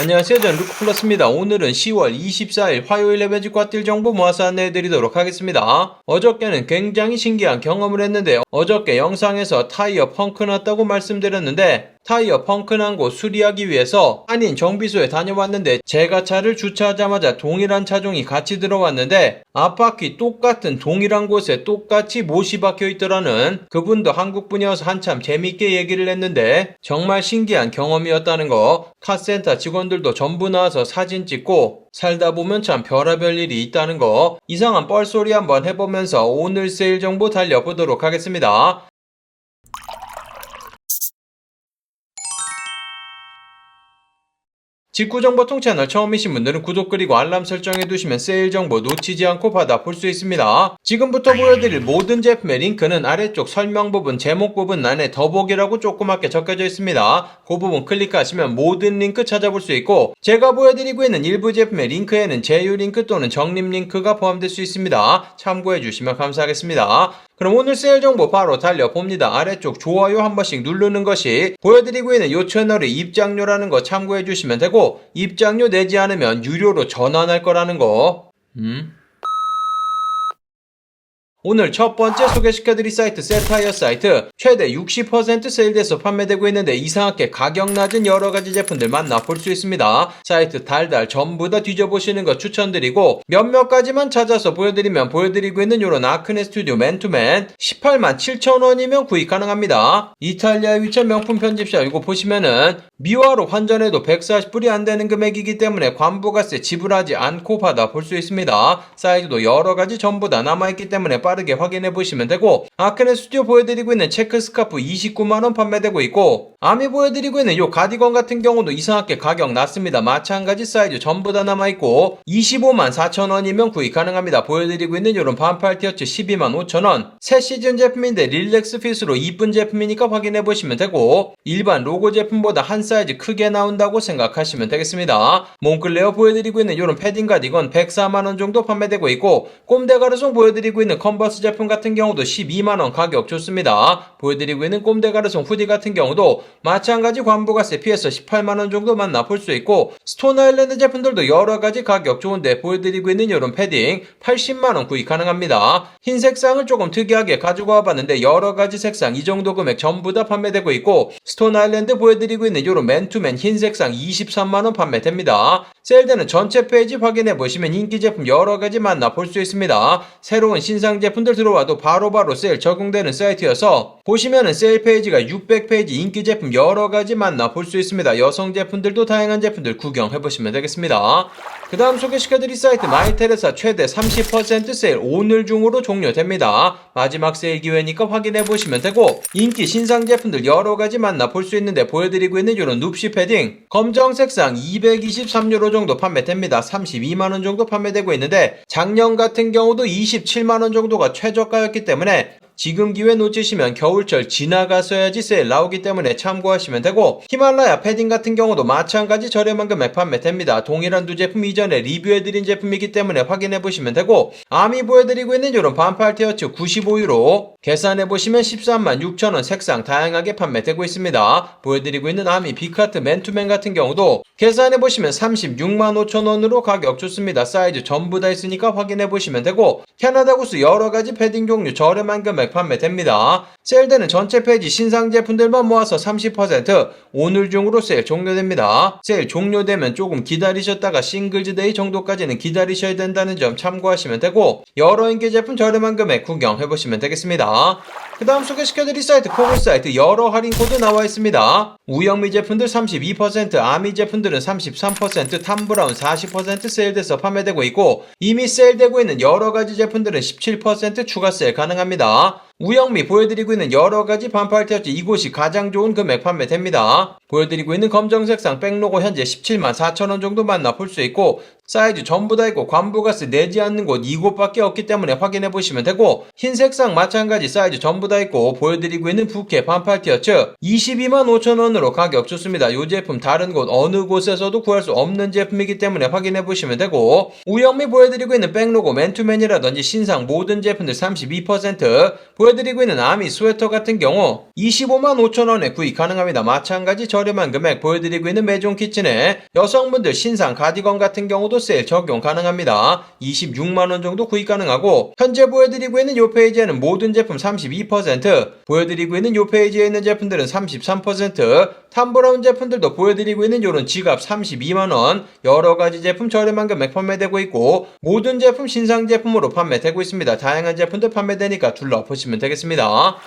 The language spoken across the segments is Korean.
안녕하세요. 저는 루크플러스입니다. 오늘은 10월 24일 화요일에 매직과 뛸 정보 모아서 안내해드리도록 하겠습니다. 어저께는 굉장히 신기한 경험을 했는데 어저께 영상에서 타이어 펑크 났다고 말씀드렸는데 타이어 펑크 난 곳 수리하기 위해서 한인 정비소에 다녀왔는데 제가 차를 주차하자마자 동일한 차종이 같이 들어왔는데 앞바퀴 똑같은 동일한 곳에 똑같이 못이 박혀 있더라는 그분도 한국 분이어서 한참 재밌게 얘기를 했는데 정말 신기한 경험이었다는 거 카센터 직원들도 전부 나와서 사진 찍고 살다 보면 참 별의별 일이 있다는 거 이상한 뻘소리 한번 해보면서 오늘 세일 정보 달려보도록 하겠습니다. 직구정보통 채널 처음이신 분들은 구독 그리고 알람 설정해 두시면 세일 정보 놓치지 않고 받아 볼 수 있습니다. 지금부터 보여드릴 모든 제품의 링크는 아래쪽 설명 부분, 제목 부분 안에 더보기라고 조그맣게 적혀져 있습니다. 그 부분 클릭하시면 모든 링크 찾아볼 수 있고 제가 보여드리고 있는 일부 제품의 링크에는 제휴 링크 또는 적립 링크가 포함될 수 있습니다. 참고해 주시면 감사하겠습니다. 그럼 오늘 세일 정보 바로 달려봅니다. 아래쪽 좋아요 한 번씩 누르는 것이 보여드리고 있는 이 채널의 입장료라는 거 참고해 주시면 되고 입장료 내지 않으면 유료로 전환할 거라는 거. 음? 오늘 첫 번째 소개시켜드릴 사이트 세타이어 사이트 최대 60% 세일돼서 판매되고 있는데 이상하게 가격 낮은 여러가지 제품들 만나볼 수 있습니다. 사이트 달달 전부 다 뒤져보시는 거 추천드리고 몇몇 가지만 찾아서 보여드리면 보여드리고 있는 요런 아크네 스튜디오 맨투맨 18만 7천원이면 구입 가능합니다. 이탈리아 위쳐 명품 편집샵 이거 보시면은 미화로 환전해도 140불이 안 되는 금액이기 때문에 관부가세 지불하지 않고 받아 볼 수 있습니다. 사이즈도 여러가지 전부 다 남아있기 때문에 빠르게 확인해 보시면 되고 아크네 스튜디오 보여드리고 있는 체크 스카프 29만원 판매되고 있고 아미 보여드리고 있는 요 가디건 같은 경우도 이상하게 가격 낮습니다. 마찬가지 사이즈 전부 다 남아있고 25만 4천원이면 구입 가능합니다. 보여드리고 있는 요런 반팔 티어츠 12만 5천원 새 시즌 제품인데 릴렉스 핏으로 이쁜 제품이니까 확인해 보시면 되고 일반 로고 제품보다 한 사이즈 크게 나온다고 생각하시면 되겠습니다. 몽클레어 보여드리고 있는 요런 패딩 가디건 104만원 정도 판매되고 있고 꼼데 가르송 보여드리고 있는 컨버스 제품 같은 경우도 12만원 가격 좋습니다. 보여드리고 있는 꼼데 가르송 후디 같은 경우도 마찬가지 관부가세 피해서 18만원 정도 만나볼 수 있고 스톤 아일랜드 제품들도 여러가지 가격 좋은데 보여드리고 있는 요런 패딩 80만원 구입 가능합니다. 흰 색상을 조금 특이하게 가지고 와봤는데 여러가지 색상 이 정도 금액 전부 다 판매되고 있고 스톤 아일랜드 보여드리고 있는 요런 맨투맨 흰 색상 23만원 판매됩니다. 세일되는 전체 페이지 확인해 보시면 인기 제품 여러가지 만나볼 수 있습니다. 새로운 신상 제품 들 들어와도 바로바로 세일 적용되는 사이트여서 보시면은 세일 페이지가 600페이지 인기 제품 여러가지 만나 볼 수 있습니다. 여성 제품들도 다양한 제품들 구경해 보시면 되겠습니다. 그 다음 소개시켜드릴 사이트 마이테레사 최대 30% 세일 오늘 중으로 종료됩니다. 마지막 세일 기회니까 확인해 보시면 되고 인기 신상 제품들 여러가지 만나 볼 수 있는데 보여드리고 있는 이런 눕시 패딩 검정 색상 223유로 정도 판매됩니다. 32만원 정도 판매되고 있는데 작년 같은 경우도 27만원 정도가 최저가였기 때문에 지금 기회 놓치시면 겨울철 지나가서야지 세일 나오기 때문에 참고하시면 되고 히말라야 패딩 같은 경우도 마찬가지 저렴한 금액 판매됩니다. 동일한 두 제품 이전에 리뷰해드린 제품이기 때문에 확인해보시면 되고 아미 보여드리고 있는 이런 반팔 티어츠 95유로 계산해보시면 13만 6천원 색상 다양하게 판매되고 있습니다. 보여드리고 있는 아미 비카트 맨투맨 같은 경우도 계산해보시면 36만 5천원으로 가격 좋습니다. 사이즈 전부 다 있으니까 확인해보시면 되고 캐나다 구스 여러가지 패딩 종류 저렴한 금액 판매됩니다. 세일되는 전체 페이지 신상 제품들만 모아서 30% 오늘 중으로 세일 종료됩니다. 세일 종료되면 조금 기다리셨다가 싱글즈데이 정도까지는 기다리셔야 된다는 점 참고하시면 되고 여러 인기 제품 저렴한 금액 구경해보시면 되겠습니다. 그 다음 소개시켜드릴 사이트 코블 사이트 여러 할인 코드 나와 있습니다. 우영미 제품들 32%, 아미 제품들은 33%, 탐브라운 40% 세일돼서 판매되고 있고 이미 세일되고 있는 여러 가지 제품들은 17% 추가 세일 가능합니다. 우영미 보여드리고 있는 여러가지 반팔 티어츠 이곳이 가장 좋은 금액 판매됩니다. 보여드리고 있는 검정색상 백로고 현재 17만 4천원 정도 만나 볼 수 있고 사이즈 전부 다 있고 관부가스 내지 않는 곳 이곳밖에 없기 때문에 확인해 보시면 되고 흰색상 마찬가지 사이즈 전부 다 있고 보여드리고 있는 부케 반팔 티어츠 22만 5천원으로 가격 좋습니다. 이 제품 다른 곳 어느 곳에서도 구할 수 없는 제품이기 때문에 확인해 보시면 되고 우영미 보여드리고 있는 백로고 맨투맨이라든지 신상 모든 제품들 32% 보여 드리고 있는 아미 스웨터 같은 경우 25만 5천원에 구입 가능합니다. 마찬가지 저 저렴한 금액 보여드리고 있는 메종 키친에 여성분들 신상 가디건 같은 경우도 세일 적용 가능합니다. 26만원 정도 구입 가능하고 현재 보여드리고 있는 요 페이지에는 모든 제품 32% 보여드리고 있는 요 페이지에 있는 제품들은 33% 탐브라운 제품들도 보여드리고 있는 요런 지갑 32만원 여러가지 제품 저렴한 금액 판매되고 있고 모든 제품 신상 제품으로 판매되고 있습니다. 다양한 제품들 판매되니까 둘러보시면 되겠습니다.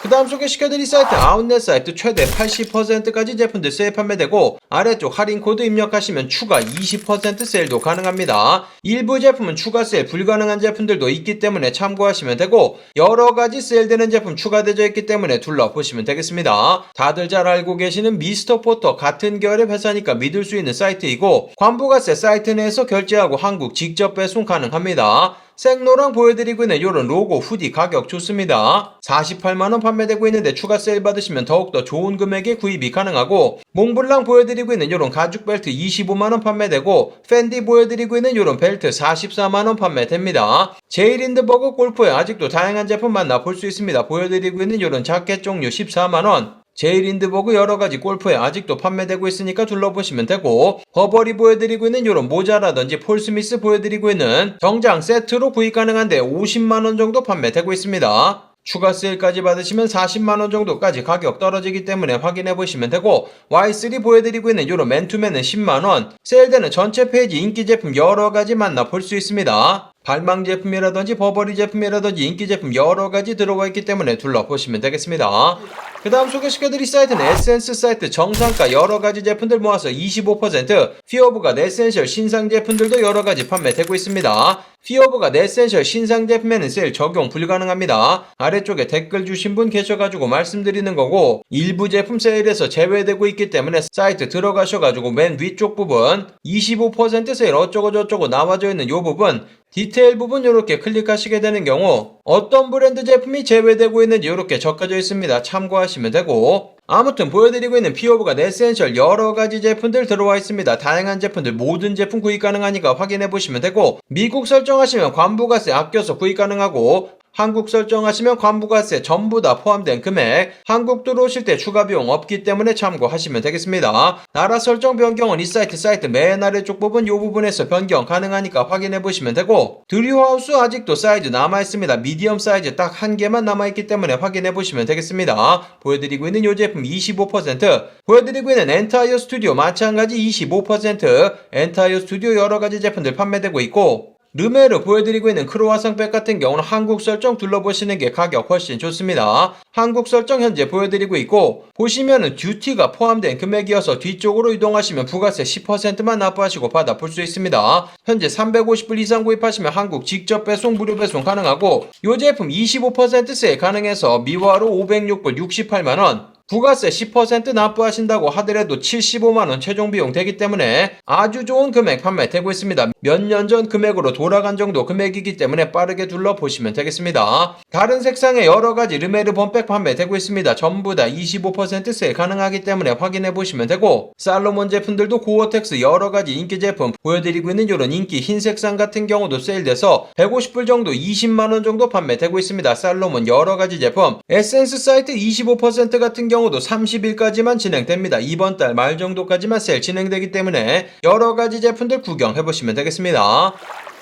그 다음 소개시켜드릴 사이트 아웃렛 사이트 최대 80%까지 제품들 세일 판매되고 아래쪽 할인 코드 입력하시면 추가 20% 세일도 가능합니다. 일부 제품은 추가 세일 불가능한 제품들도 있기 때문에 참고하시면 되고 여러가지 세일되는 제품 추가되어 있기 때문에 둘러보시면 되겠습니다. 다들 잘 알고 계시는 미스터 포터 같은 계열의 회사니까 믿을 수 있는 사이트이고 관부가세 사이트 내에서 결제하고 한국 직접 배송 가능합니다. 생로랑 보여드리고 있는 이런 로고 후디 가격 좋습니다. 48만원 판매되고 있는데 추가 세일 받으시면 더욱더 좋은 금액에 구입이 가능하고 몽블랑 보여드리고 있는 이런 가죽 벨트 25만원 판매되고 팬디 보여드리고 있는 이런 벨트 44만원 판매됩니다. 제일인드버거 골프에 아직도 다양한 제품 만나볼 수 있습니다. 보여드리고 있는 이런 자켓 종류 14만원 제일인드버그 여러 가지 골프에 아직도 판매되고 있으니까 둘러보시면 되고 버버리 보여드리고 있는 이런 모자라든지 폴 스미스 보여드리고 있는 정장 세트로 구입 가능한데 50만원 정도 판매되고 있습니다. 추가 세일까지 받으시면 40만원 정도까지 가격 떨어지기 때문에 확인해 보시면 되고 Y3 보여드리고 있는 이런 맨투맨은 10만원 세일되는 전체 페이지 인기 제품 여러가지 만나볼 수 있습니다. 발망 제품이라든지 버버리 제품이라든지 인기 제품 여러 가지 들어가 있기 때문에 둘러보시면 되겠습니다. 그 다음 소개시켜드릴 사이트는 에센스 사이트 정상가 여러가지 제품들 모아서 25% 피어브가 네센셜 신상 제품들도 여러가지 판매되고 있습니다. 피어브가 네센셜 신상 제품에는 세일 적용 불가능합니다. 아래쪽에 댓글 주신 분 계셔가지고 말씀드리는 거고 일부 제품 세일에서 제외되고 있기 때문에 사이트 들어가셔가지고 맨 위쪽 부분 25% 세일 어쩌고저쩌고 나와져 있는 요 부분 디테일 부분 이렇게 클릭하시게 되는 경우 어떤 브랜드 제품이 제외되고 있는지 이렇게 적혀져 있습니다. 참고하시면 되고 아무튼 보여드리고 있는 피오브가 네센셜 여러가지 제품들 들어와 있습니다. 다양한 제품들 모든 제품 구입 가능하니까 확인해 보시면 되고 미국 설정하시면 관부가세 아껴서 구입 가능하고 한국 설정하시면 관부가세 전부 다 포함된 금액 한국 들어오실 때 추가 비용 없기 때문에 참고하시면 되겠습니다. 나라 설정 변경은 이 사이트 사이트 맨 아래쪽 부분 이 부분에서 변경 가능하니까 확인해 보시면 되고 드류하우스 아직도 사이즈 남아 있습니다. 미디엄 사이즈 딱 한 개만 남아 있기 때문에 확인해 보시면 되겠습니다. 보여드리고 있는 이 제품 25% 보여드리고 있는 엔타이어 스튜디오 마찬가지 25% 엔타이어 스튜디오 여러 가지 제품들 판매되고 있고 르메르 보여드리고 있는 크로와상백 같은 경우는 한국 설정 둘러보시는 게 가격 훨씬 좋습니다. 한국 설정 현재 보여드리고 있고 보시면은 듀티가 포함된 금액이어서 뒤쪽으로 이동하시면 부가세 10%만 납부하시고 받아 볼 수 있습니다. 현재 350불 이상 구입하시면 한국 직접 배송 무료 배송 가능하고 이 제품 25% 세일 가능해서 미화로 506불 68만원 부가세 10% 납부하신다고 하더라도 75만원 최종 비용 되기 때문에 아주 좋은 금액 판매되고 있습니다. 몇 년 전 금액으로 돌아간 정도 금액이기 때문에 빠르게 둘러보시면 되겠습니다. 다른 색상의 여러가지 르메르 범백 판매되고 있습니다. 전부 다 25% 세일 가능하기 때문에 확인해 보시면 되고 살로몬 제품들도 고어텍스 여러가지 인기 제품 보여드리고 있는 이런 인기 흰 색상 같은 경우도 세일돼서 150불 정도 20만원 정도 판매되고 있습니다. 살로몬 여러가지 제품 에센스 사이트 25% 같은 경우 경우도 30일까지만 진행됩니다. 이번 달 말 정도까지만 세일 진행되기 때문에 여러 가지 제품들 구경해 보시면 되겠습니다.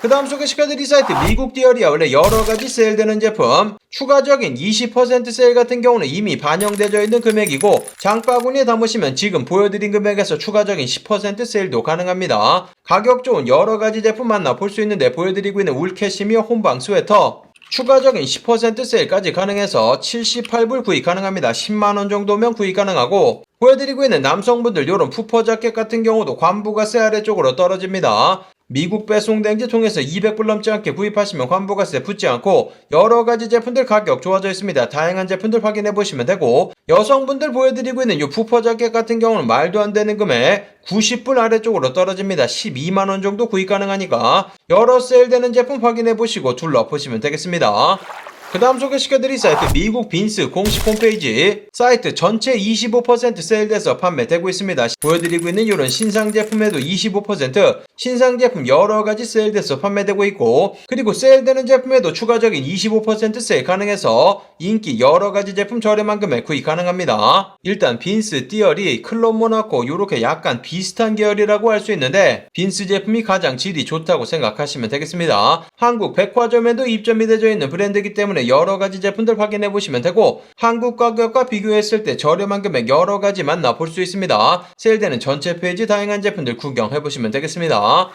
그 다음 소개시켜드릴 사이트 미국 디어리아 원래 여러가지 세일되는 제품 추가적인 20% 세일 같은 경우는 이미 반영되어 있는 금액이고 장바구니에 담으시면 지금 보여드린 금액에서 추가적인 10% 세일도 가능합니다 가격 좋은 여러가지 제품 만나볼 수 있는데 보여드리고 있는 울캐시미어 혼방 스웨터 추가적인 10% 세일까지 가능해서 78불 구입 가능합니다. 10만원 정도면 구입 가능하고 보여드리고 있는 남성분들 요런 푸퍼 자켓 같은 경우도 관부가 세 아래 쪽으로 떨어집니다. 미국 배송된지 통해서 200불 넘지 않게 구입하시면 관부가세 붙지 않고 여러가지 제품들 가격 좋아져 있습니다. 다양한 제품들 확인해 보시면 되고 여성분들 보여드리고 있는 이 푸퍼 자켓 같은 경우는 말도 안 되는 금액 90불 아래쪽으로 떨어집니다. 12만원 정도 구입 가능하니까 여러 세일되는 제품 확인해 보시고 둘러보시면 되겠습니다. 그그 다음 소개시켜드릴 사이트 미국 빈스 공식 홈페이지 사이트 전체 25% 세일돼서 판매되고 있습니다. 보여드리고 있는 이런 신상 제품에도 25% 신상 제품 여러가지 세일돼서 판매되고 있고 그리고 세일되는 제품에도 추가적인 25% 세일 가능해서 인기 여러가지 제품 저렴한 금액 구입 가능합니다. 일단 빈스, 띠어리, 클럽 모나코 이렇게 약간 비슷한 계열이라고 할 수 있는데 빈스 제품이 가장 질이 좋다고 생각하시면 되겠습니다. 한국 백화점에도 입점이 되어 있는 브랜드이기 때문에 여러 가지 제품들 확인해 보시면 되고 한국 가격과 비교했을 때 저렴한 금액 여러 가지 만나볼 수 있습니다. 세일되는 전체 페이지 다양한 제품들 구경해 보시면 되겠습니다.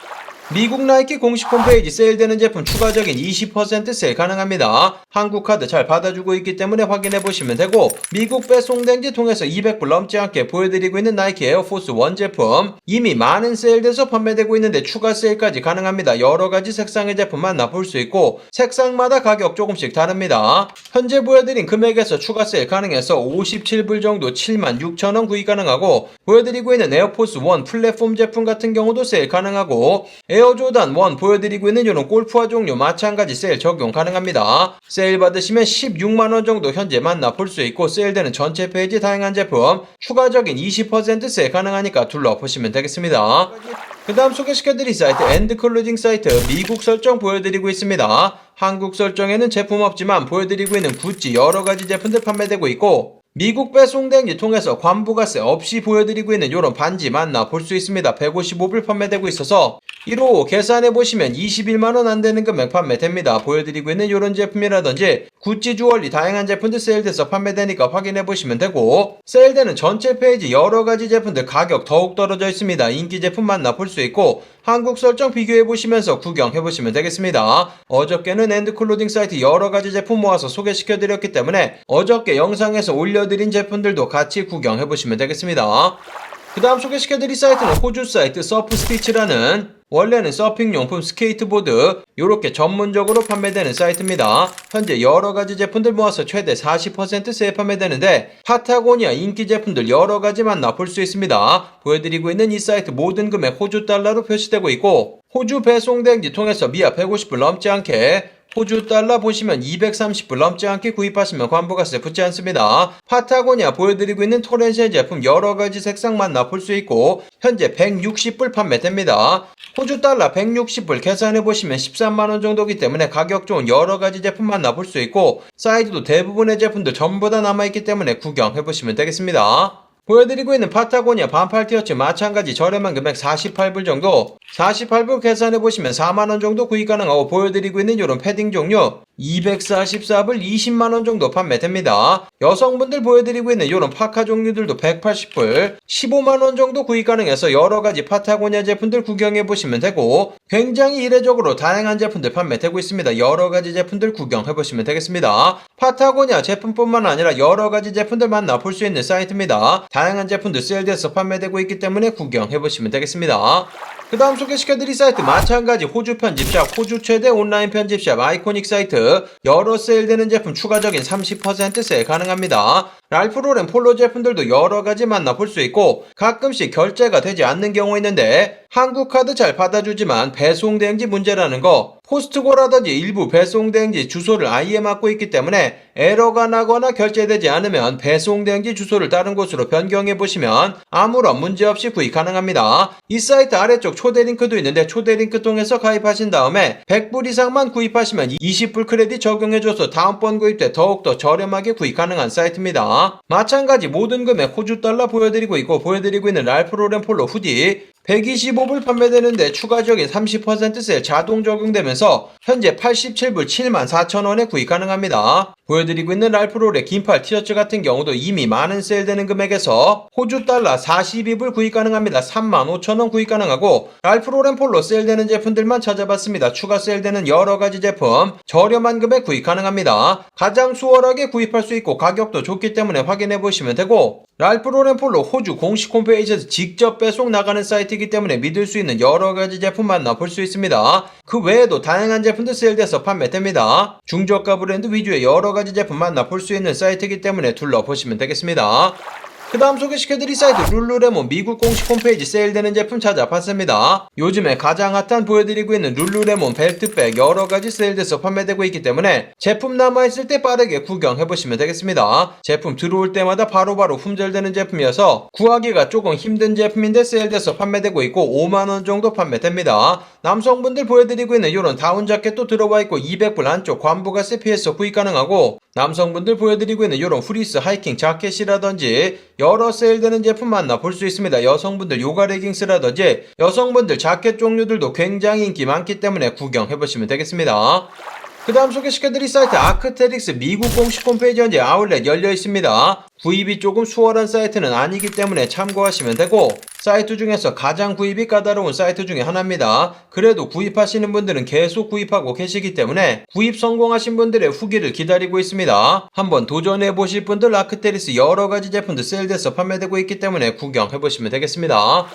미국 나이키 공식 홈페이지 세일되는 제품 추가적인 20% 세일 가능합니다. 한국 카드 잘 받아주고 있기 때문에 확인해 보시면 되고 미국 배송된지 통해서 200불 넘지 않게 보여드리고 있는 나이키 에어포스 1 제품 이미 많은 세일돼서 판매되고 있는데 추가 세일까지 가능합니다. 여러 가지 색상의 제품 만나볼 수 있고 색상마다 가격 조금씩 다릅니다. 현재 보여드린 금액에서 추가 세일 가능해서 57불 정도 76,000원 구입 가능하고 보여드리고 있는 에어포스 1 플랫폼 제품 같은 경우도 세일 가능하고 에어 조단 1 보여드리고 있는 이런 골프화 종류 마찬가지 세일 적용 가능합니다. 세일 받으시면 16만원 정도 현재 만나볼 수 있고 세일되는 전체 페이지 다양한 제품 추가적인 20% 세일 가능하니까 둘러보시면 되겠습니다. 그 다음 소개시켜드릴 사이트 엔드클로징 사이트 미국 설정 보여드리고 있습니다. 한국 설정에는 제품 없지만 보여드리고 있는 구찌 여러가지 제품들 판매되고 있고 미국 배송대행지 통해서 관부가세 없이 보여드리고 있는 이런 반지 만나 볼 수 있습니다. 155불 판매되고 있어서 1호 계산해 보시면 21만원 안 되는 금액 판매됩니다. 보여드리고 있는 이런 제품이라든지 구찌 주얼리 다양한 제품들 세일돼서 판매되니까 확인해 보시면 되고 세일되는 전체 페이지 여러 가지 제품들 가격 더욱 떨어져 있습니다. 인기 제품 만나 볼 수 있고 한국 설정 비교해 보시면서 구경해 보시면 되겠습니다. 어저께는 엔드클로딩 사이트 여러 가지 제품 모아서 소개시켜 드렸기 때문에 어저께 영상에서 올려 드린 제품들도 같이 구경해 보시면 되겠습니다. 그 다음 소개시켜드릴 사이트는 호주 사이트 서프스티치라는 원래는 서핑 용품 스케이트보드 이렇게 전문적으로 판매되는 사이트입니다. 현재 여러가지 제품들 모아서 최대 40% 세일 판매되는데 파타고니아 인기 제품들 여러가지 만나볼 수 있습니다. 보여드리고 있는 이 사이트 모든 금액 호주 달러로 표시되고 있고 호주 배송대행지 통해서 미아 150불 넘지 않게 호주 달러 보시면 230불 넘지 않게 구입하시면 관부가세 붙지 않습니다. 파타고니아 보여드리고 있는 토렌시의 제품 여러가지 색상 만나 볼 수 있고 현재 160불 판매됩니다. 호주 달러 160불 계산해 보시면 13만원 정도기 때문에 가격 좋은 여러가지 제품 만나볼 수 있고 사이즈도 대부분의 제품들 전부 다 남아있기 때문에 구경해 보시면 되겠습니다. 보여드리고 있는 파타고니아 반팔 티셔츠 마찬가지 저렴한 금액 48불 정도. 48불 계산해 보시면 4만원 정도 구입 가능하고 보여드리고 있는 이런 패딩 종류 244불 20만원 정도 판매됩니다. 여성분들 보여드리고 있는 이런 파카 종류들도 180불 15만원 정도 구입 가능해서 여러가지 파타고니아 제품들 구경해 보시면 되고 굉장히 이례적으로 다양한 제품들 판매되고 있습니다. 여러가지 제품들 구경해 보시면 되겠습니다. 파타고니아 제품뿐만 아니라 여러가지 제품들 만나 볼 수 있는 사이트입니다. 다양한 제품들 세일돼서 판매되고 있기 때문에 구경해 보시면 되겠습니다. 그 다음 소개시켜드릴 사이트 마찬가지 호주 편집샵 호주 최대 온라인 편집샵 아이코닉 사이트 여러 세일되는 제품 추가적인 30% 세일 가능합니다. 랄프로렌 폴로 제품들도 여러 가지 만나볼 수 있고 가끔씩 결제가 되지 않는 경우 있는데 한국 카드 잘 받아주지만 배송 대행지 문제라는 거 포스트고라든지 일부 배송대행지 주소를 아예 맡고 있기 때문에 에러가 나거나 결제되지 않으면 배송대행지 주소를 다른 곳으로 변경해 보시면 아무런 문제 없이 구입 가능합니다. 이 사이트 아래쪽 초대 링크도 있는데 초대 링크 통해서 가입하신 다음에 100불 이상만 구입하시면 20불 크레딧 적용해줘서 다음번 구입 때 더욱더 저렴하게 구입 가능한 사이트입니다. 마찬가지 모든 금액 호주 달러 보여드리고 있고 보여드리고 있는 랄프로렌 폴로 후디 125불 판매되는데 추가적인 30% 세일 자동 적용되면서 현재 87불 7만 4천원에 구입 가능합니다. 보여드리고 있는 랄프롤의 긴팔 티셔츠 같은 경우도 이미 많은 세일되는 금액에서 호주 달러 42불 구입 가능합니다. 3만 5천원 구입 가능하고 랄프로렌 폴로 세일되는 제품들만 찾아봤습니다. 추가 세일되는 여러가지 제품 저렴한 금액 구입 가능합니다. 가장 수월하게 구입할 수 있고 가격도 좋기 때문에 확인해 보시면 되고 랄프로렌 폴로 호주 공식 홈페이지에서 직접 배송 나가는 사이트이기 때문에 믿을 수 있는 여러가지 제품 만나볼 수 있습니다. 그 외에도 다양한 제품들 세일돼서 판매됩니다. 중저가 브랜드 위주의 여러가지 제품 만나볼 수 있는 사이트이기 때문에 둘러보시면 되겠습니다. 그 다음 소개시켜드릴 사이트 룰루레몬 미국 공식 홈페이지 세일되는 제품 찾아봤습니다. 요즘에 가장 핫한 보여드리고 있는 룰루레몬 벨트백 여러가지 세일돼서 판매되고 있기 때문에 제품 남아있을 때 빠르게 구경해보시면 되겠습니다. 제품 들어올 때마다 바로바로 품절되는 제품이어서 구하기가 조금 힘든 제품인데 세일돼서 판매되고 있고 5만원 정도 판매됩니다. 남성분들 보여드리고 있는 이런 다운 자켓도 들어와 있고 200불 안쪽 관부가세 피해서 구입 가능하고 남성분들 보여드리고 있는 이런 프리스 하이킹 자켓이라든지 여러 세일되는 제품 만나볼 수 있습니다. 여성분들 요가 레깅스라든지 여성분들 자켓 종류들도 굉장히 인기 많기 때문에 구경해보시면 되겠습니다. 그 다음 소개시켜드릴 사이트 아크테릭스 미국 공식 홈페이지 현재 아울렛 열려 있습니다. 구입이 조금 수월한 사이트는 아니기 때문에 참고하시면 되고 사이트 중에서 가장 구입이 까다로운 사이트 중에 하나입니다. 그래도 구입하시는 분들은 계속 구입하고 계시기 때문에 구입 성공하신 분들의 후기를 기다리고 있습니다. 한번 도전해 보실 분들 아크테리스 여러 가지 제품들 세일돼서 판매되고 있기 때문에 구경해 보시면 되겠습니다.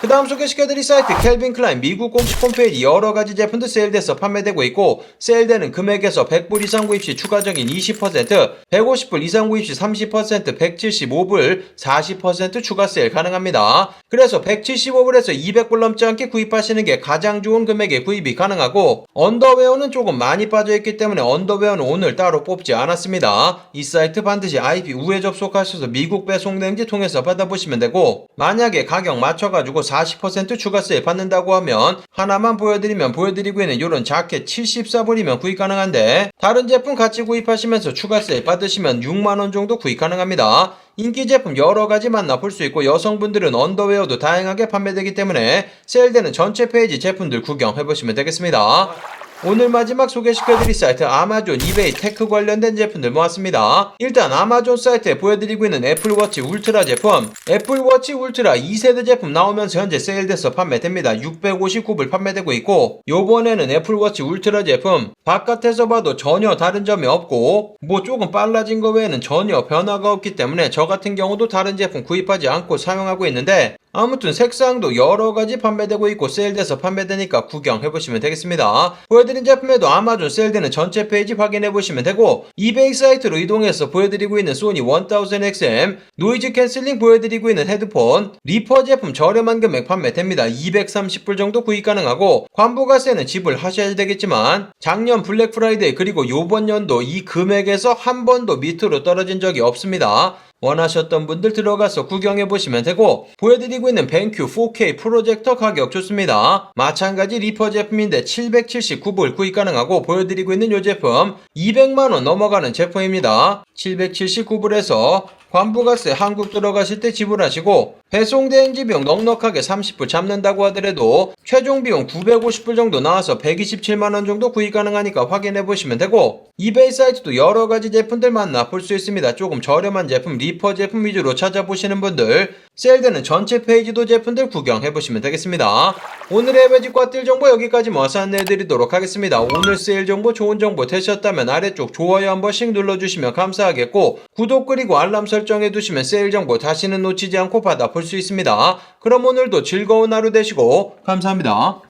그 다음 소개시켜드릴 사이트 켈빈 클라인 미국 공식 홈페이지 여러 가지 제품들 세일돼서 판매되고 있고 세일되는 금액에서 100불 이상 구입 시 추가적인 20% 150불 이상 구입 시 30% 175불 40% 추가 세일 가능합니다. 그래서 175불에서 200불 넘지 않게 구입하시는 게 가장 좋은 금액에 구입이 가능하고 언더웨어는 조금 많이 빠져있기 때문에 언더웨어는 오늘 따로 뽑지 않았습니다. 이 사이트 반드시 IP 우회 접속하셔서 미국 배송 랭지 통해서 받아보시면 되고 만약에 가격 맞춰가지고 40% 추가 세일 받는다고 하면 하나만 보여드리면 보여드리고 있는 이런 자켓 74불이면 구입 가능한데 다른 제품 같이 구입하시면서 추가 세일 받으시면 6만원 정도 구입 가능합니다. 인기 제품 여러 가지 만나볼 수 있고 여성분들은 언더웨어도 다양하게 판매되기 때문에 세일되는 전체 페이지 제품들 구경해보시면 되겠습니다. 오늘 마지막 소개시켜드릴 사이트 아마존, 이베이, 테크 관련된 제품들 모았습니다. 일단 아마존 사이트에 보여드리고 있는 애플워치 울트라 제품 애플워치 울트라 2세대 제품 나오면서 현재 세일돼서 판매됩니다. 659불 판매되고 있고 요번에는 애플워치 울트라 제품 바깥에서 봐도 전혀 다른 점이 없고 뭐 조금 빨라진 거 외에는 전혀 변화가 없기 때문에 저 같은 경우도 다른 제품 구입하지 않고 사용하고 있는데 아무튼 색상도 여러 가지 판매되고 있고 세일돼서 판매되니까 구경해보시면 되겠습니다. 보여드린 제품에도 아마존 세일되는 전체 페이지 확인해보시면 되고 이베이 사이트로 이동해서 보여드리고 있는 소니 1000XM 노이즈 캔슬링 보여드리고 있는 헤드폰 리퍼 제품 저렴한 금액 판매됩니다. 230불 정도 구입 가능하고 관부가세는 지불하셔야 되겠지만 작년 블랙 프라이데이 그리고 요번 연도 이 금액에서 한 번도 밑으로 떨어진 적이 없습니다. 원하셨던 분들 들어가서 구경해 보시면 되고 보여드리고 있는 벤큐 4K 프로젝터 가격 좋습니다. 마찬가지 리퍼 제품인데 779불 구입 가능하고 보여드리고 있는 이 제품 200만원 넘어가는 제품입니다. 779불에서 관부가세 한국 들어가실 때 지불하시고 배송대행 비용 넉넉하게 30불 잡는다고 하더라도 최종 비용 950불 정도 나와서 127만원 정도 구입 가능하니까 확인해 보시면 되고 이베이 사이트도 여러 가지 제품들 만나 볼 수 있습니다. 조금 저렴한 제품 리퍼 제품 위주로 찾아보시는 분들 세일되는 전체 페이지도 제품들 구경해 보시면 되겠습니다. 오늘의 매직과 뜰 정보 여기까지 모아서 안내해 드리도록 하겠습니다. 오늘 세일 정보 좋은 정보 되셨다면 아래쪽 좋아요 한 번씩 눌러주시면 감사하겠고 구독 그리고 알람 설정해 두시면 세일 정보 다시는 놓치지 않고 받아볼 수 있습니다. 그럼 오늘도 즐거운 하루 되시고 감사합니다.